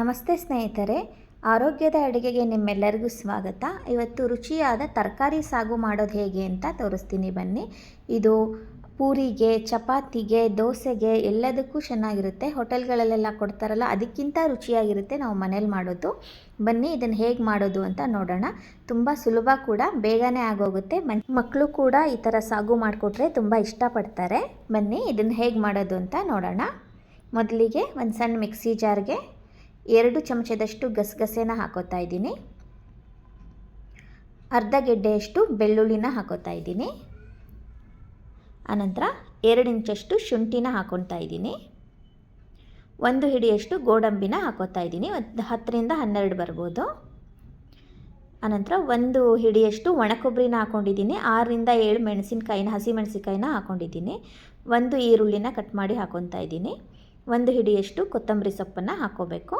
ನಮಸ್ತೆ ಸ್ನೇಹಿತರೆ, ಆರೋಗ್ಯದ ಅಡುಗೆಗೆ ನಿಮ್ಮೆಲ್ಲರಿಗೂ ಸ್ವಾಗತ. ಇವತ್ತು ರುಚಿಯಾದ ತರಕಾರಿ ಸಾಗು ಮಾಡೋದು ಹೇಗೆ ಅಂತ ತೋರಿಸ್ತೀನಿ ಬನ್ನಿ. ಇದು ಪೂರಿಗೆ, ಚಪಾತಿಗೆ, ದೋಸೆಗೆ ಎಲ್ಲದಕ್ಕೂ ಚೆನ್ನಾಗಿರುತ್ತೆ. ಹೋಟೆಲ್ಗಳಲ್ಲೆಲ್ಲ ಕೊಡ್ತಾರಲ್ಲ, ಅದಕ್ಕಿಂತ ರುಚಿಯಾಗಿರುತ್ತೆ ನಾವು ಮನೇಲಿ ಮಾಡೋದು. ಬನ್ನಿ, ಇದನ್ನು ಹೇಗೆ ಮಾಡೋದು ಅಂತ ನೋಡೋಣ. ತುಂಬ ಸುಲಭ ಕೂಡ, ಬೇಗನೆ ಆಗೋಗುತ್ತೆ. ಮಕ್ಕಳು ಕೂಡ ಈ ಥರ ಸಾಗು ಮಾಡಿಕೊಟ್ರೆ ತುಂಬ ಇಷ್ಟಪಡ್ತಾರೆ. ಬನ್ನಿ, ಇದನ್ನು ಹೇಗೆ ಮಾಡೋದು ಅಂತ ನೋಡೋಣ. ಮೊದಲಿಗೆ ಒಂದು ಸಣ್ಣ ಮಿಕ್ಸಿ ಜಾರ್ಗೆ ಎರಡು ಚಮಚದಷ್ಟು ಗಸಗಸೆನ ಹಾಕೋತಾ ಇದ್ದೀನಿ. ಅರ್ಧ ಗೆಡ್ಡೆಯಷ್ಟು ಬೆಳ್ಳುಳ್ಳಿನ ಹಾಕೋತಾ ಇದ್ದೀನಿ. ಆನಂತರ ಎರಡು ಇಂಚಷ್ಟು ಶುಂಠಿನ ಹಾಕೊತಾ ಇದ್ದೀನಿ. ಒಂದು ಹಿಡಿಯಷ್ಟು ಗೋಡಂಬಿನ ಹಾಕೋತಾ ಇದ್ದೀನಿ. ಒಂದು ಹತ್ತರಿಂದ ಹನ್ನೆರಡು ಬರ್ಬೋದು. ಆನಂತರ ಒಂದು ಹಿಡಿಯಷ್ಟು ಒಣಕೊಬ್ಬರಿನ ಹಾಕ್ಕೊಂಡಿದ್ದೀನಿ ಆರರಿಂದ ಏಳು ಮೆಣಸಿನ್ಕಾಯಿನ, ಹಸಿ ಹಾಕ್ಕೊಂಡಿದ್ದೀನಿ ಒಂದು ಈರುಳ್ಳಿನ ಕಟ್ ಮಾಡಿ ಹಾಕೊತಾ ಇದ್ದೀನಿ. ಒಂದು ಹಿಡಿಯಷ್ಟು ಕೊತ್ತಂಬರಿ ಸೊಪ್ಪನ್ನು ಹಾಕ್ಕೋಬೇಕು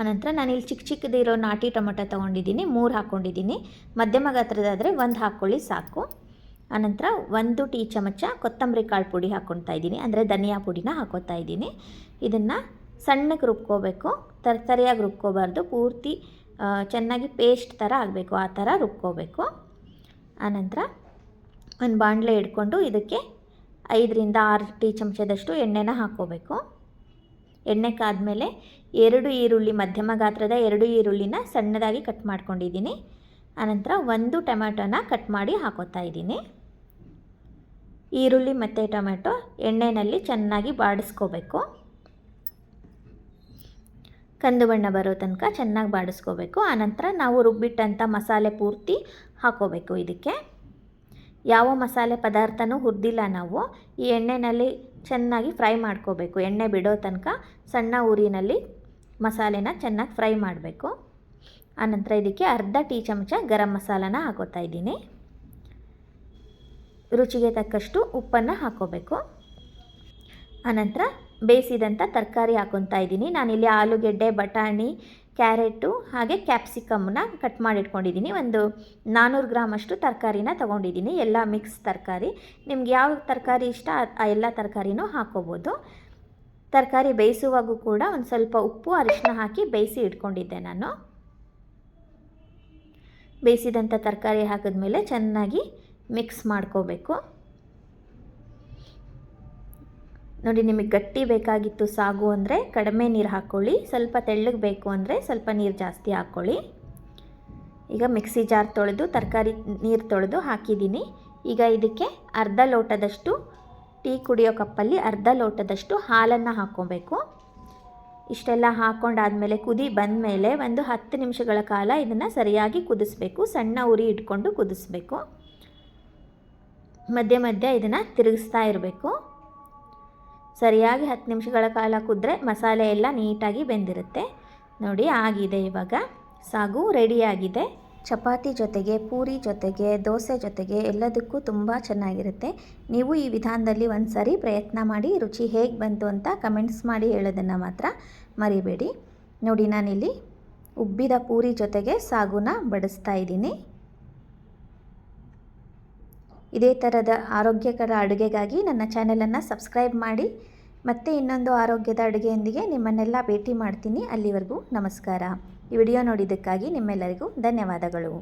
ಆನಂತರ ನಾನಿಲ್ಲಿ ಚಿಕ್ಕ ಚಿಕ್ಕದಿರೋ ನಾಟಿ ಟೊಮೊಟೊ ತೊಗೊಂಡಿದ್ದೀನಿ, ಮೂರು ಹಾಕ್ಕೊಂಡಿದ್ದೀನಿ ಮಧ್ಯಮ ಗಾತ್ರದಾದರೆ ಒಂದು ಹಾಕ್ಕೊಳ್ಳಿ ಸಾಕು. ಆನಂತರ ಒಂದು ಟೀ ಚಮಚ ಕೊತ್ತಂಬರಿ ಕಾಳು ಪುಡಿ ಹಾಕ್ಕೊತಾ ಇದ್ದೀನಿ, ಅಂದರೆ ಧನಿಯಾ ಪುಡಿನ ಹಾಕೋತಾ ಇದ್ದೀನಿ. ಇದನ್ನು ಸಣ್ಣಗೆ ರುಬ್ಕೋಬೇಕು ತರತರಿಯಾಗಿ ರುಬ್ಕೋಬಾರ್ದು, ಪೂರ್ತಿ ಚೆನ್ನಾಗಿ ಪೇಸ್ಟ್ ಥರ ಆಗಬೇಕು, ಆ ಥರ ರುಬ್ಕೋಬೇಕು. ಆನಂತರ ಒಂದು ಬಾಣಲೆ ಹಿಡ್ಕೊಂಡು ಇದಕ್ಕೆ ಐದರಿಂದ ಆರು ಟೀ ಚಮಚದಷ್ಟು ಎಣ್ಣೆನ ಹಾಕ್ಕೋಬೇಕು. ಎಣ್ಣೆ ಕಾದಮೇಲೆ ಎರಡು ಈರುಳ್ಳಿ, ಮಧ್ಯಮ ಗಾತ್ರದ ಎರಡು ಈರುಳ್ಳಿನ ಸಣ್ಣದಾಗಿ ಕಟ್ ಮಾಡ್ಕೊಂಡಿದ್ದೀನಿ. ಆನಂತರ ಒಂದು ಟೊಮ್ಯಾಟೋನ ಕಟ್ ಮಾಡಿ ಹಾಕೋತಾ ಇದ್ದೀನಿ. ಈರುಳ್ಳಿ ಮತ್ತು ಟೊಮೆಟೊ ಎಣ್ಣೆಯಲ್ಲಿ ಚೆನ್ನಾಗಿ ಬಾಡಿಸ್ಕೋಬೇಕು. ಕಂದು ಬಣ್ಣ ಬರೋ ತನಕ ಚೆನ್ನಾಗಿ ಬಾಡಿಸ್ಕೋಬೇಕು. ಆನಂತರ ನಾವು ರುಬ್ಬಿಟ್ಟಂಥ ಮಸಾಲೆ ಪೂರ್ತಿ ಹಾಕೋಬೇಕು ಇದಕ್ಕೆ. ಯಾವ ಮಸಾಲೆ ಪದಾರ್ಥನೂ ಹುರಿದಿಲ್ಲ ನಾವು. ಈ ಎಣ್ಣೆಯಲ್ಲಿ ಚೆನ್ನಾಗಿ ಫ್ರೈ ಮಾಡ್ಕೋಬೇಕು. ಎಣ್ಣೆ ಬಿಡೋ ತನಕ ಸಣ್ಣ ಊರಿನಲ್ಲಿ ಮಸಾಲೆನ ಚೆನ್ನಾಗಿ ಫ್ರೈ ಮಾಡಬೇಕು. ಆನಂತರ ಇದಕ್ಕೆ ಅರ್ಧ ಟೀ ಚಮಚ ಗರಂ ಮಸಾಲನ ಹಾಕೋತಾ ಇದ್ದೀನಿ. ರುಚಿಗೆ ತಕ್ಕಷ್ಟು ಉಪ್ಪನ್ನು ಹಾಕೋಬೇಕು. ಆನಂತರ ಬೇಯಿಸಿದಂಥ ತರಕಾರಿ ಹಾಕೊತಾ ಇದ್ದೀನಿ. ನಾನಿಲ್ಲಿ ಆಲೂಗೆಡ್ಡೆ, ಬಟಾಣಿ ಕ್ಯಾರೆಟು ಹಾಗೆ ಕ್ಯಾಪ್ಸಿಕಮ್ನ ಕಟ್ ಮಾಡಿ ಇಟ್ಕೊಂಡಿದ್ದೀನಿ ಒಂದು ನಾನ್ನೂರು ಗ್ರಾಮಷ್ಟು ತರಕಾರಿನ ತೊಗೊಂಡಿದ್ದೀನಿ. ಎಲ್ಲ ಮಿಕ್ಸ್ ತರಕಾರಿ. ನಿಮ್ಗೆ ಯಾವ ತರಕಾರಿ ಇಷ್ಟ, ಆ ಎಲ್ಲ ತರಕಾರಿನೂ ಹಾಕೋಬೋದು. ತರಕಾರಿ ಬೇಯಿಸುವಾಗೂ ಕೂಡ ಒಂದು ಸ್ವಲ್ಪ ಉಪ್ಪು ಅರಿಶಿನ ಹಾಕಿ ಬೇಯಿಸಿ ಇಟ್ಕೊಂಡಿದ್ದೆ ನಾನು. ಬೇಯಿಸಿದಂಥ ತರಕಾರಿ ಹಾಕಿದ್ಮೇಲೆ ಚೆನ್ನಾಗಿ ಮಿಕ್ಸ್ ಮಾಡ್ಕೋಬೇಕು. ನೋಡಿ, ನಿಮಗೆ ಗಟ್ಟಿ ಬೇಕಾಗಿತ್ತು ಸಾಗು ಅಂದರೆ ಕಡಿಮೆ ನೀರು ಹಾಕ್ಕೊಳ್ಳಿ ಸ್ವಲ್ಪ ತೆಳ್ಳಗೆ ಬೇಕು ಅಂದರೆ ಸ್ವಲ್ಪ ನೀರು ಜಾಸ್ತಿ ಹಾಕ್ಕೊಳ್ಳಿ ಈಗ ಮಿಕ್ಸಿ ಜಾರ್ ತೊಳೆದು, ತರಕಾರಿ ನೀರು ತೊಳೆದು ಹಾಕಿದ್ದೀನಿ. ಈಗ ಇದಕ್ಕೆ ಅರ್ಧ ಲೋಟದಷ್ಟು ಟೀ ಕುಡಿಯೋ ಕಪ್ಪಲ್ಲಿ ಅರ್ಧ ಲೋಟದಷ್ಟು ಹಾಲನ್ನು ಹಾಕ್ಕೊಬೇಕು. ಇಷ್ಟೆಲ್ಲ ಹಾಕ್ಕೊಂಡಾದಮೇಲೆ ಕುದಿ ಬಂದ ಮೇಲೆ ಒಂದು ಹತ್ತು ನಿಮಿಷಗಳ ಕಾಲ ಇದನ್ನು ಸರಿಯಾಗಿ ಕುದಿಸ್ಬೇಕು. ಸಣ್ಣ ಉರಿ ಇಟ್ಕೊಂಡು ಕುದಿಸ್ಬೇಕು. ಮಧ್ಯೆ ಮಧ್ಯೆ ಇದನ್ನು ತಿರುಗಿಸ್ತಾ ಇರಬೇಕು. ಸರಿಯಾಗಿ ಹತ್ತು ನಿಮಿಷಗಳ ಕಾಲ ಕುದ್ರೆ ಮಸಾಲೆ ಎಲ್ಲ ನೀಟಾಗಿ ಬೆಂದಿರುತ್ತೆ. ನೋಡಿ ಆಗಿದೆ ಇವಾಗ. ಸಾಗು ರೆಡಿಯಾಗಿದೆ. ಚಪಾತಿ ಜೊತೆಗೆ, ಪೂರಿ ಜೊತೆಗೆ, ದೋಸೆ ಜೊತೆಗೆ ಎಲ್ಲದಕ್ಕೂ ತುಂಬ ಚೆನ್ನಾಗಿರುತ್ತೆ. ನೀವು ಈ ವಿಧಾನದಲ್ಲಿ ಒಂದು ಸರಿ ಪ್ರಯತ್ನ ಮಾಡಿ ರುಚಿ ಹೇಗೆ ಬಂತು ಅಂತ ಕಮೆಂಟ್ಸ್ ಮಾಡಿ ಹೇಳೋದನ್ನು ಮಾತ್ರ ಮರಿಬೇಡಿ. ನೋಡಿ ನಾನಿಲ್ಲಿ ಉಬ್ಬಿದ ಪೂರಿ ಜೊತೆಗೆ ಸಾಗುನ ಬಡಿಸ್ತಾ ಇದ್ದೀನಿ. ಇದೇ ಥರದ ಆರೋಗ್ಯಕರ ಅಡುಗೆಗಾಗಿ ನನ್ನ ಚಾನೆಲನ್ನು ಸಬ್ಸ್ಕ್ರೈಬ್ ಮಾಡಿ ಮತ್ತೆ ಇನ್ನೊಂದು ಆರೋಗ್ಯದ ಅಡುಗೆಯೊಂದಿಗೆ ನಿಮ್ಮನ್ನೆಲ್ಲ ಭೇಟಿ ಮಾಡ್ತೀನಿ. ಅಲ್ಲಿವರೆಗೂ ನಮಸ್ಕಾರ. ಈ ವಿಡಿಯೋ ನೋಡಿದ್ದಕ್ಕಾಗಿ ನಿಮ್ಮೆಲ್ಲರಿಗೂ ಧನ್ಯವಾದಗಳು.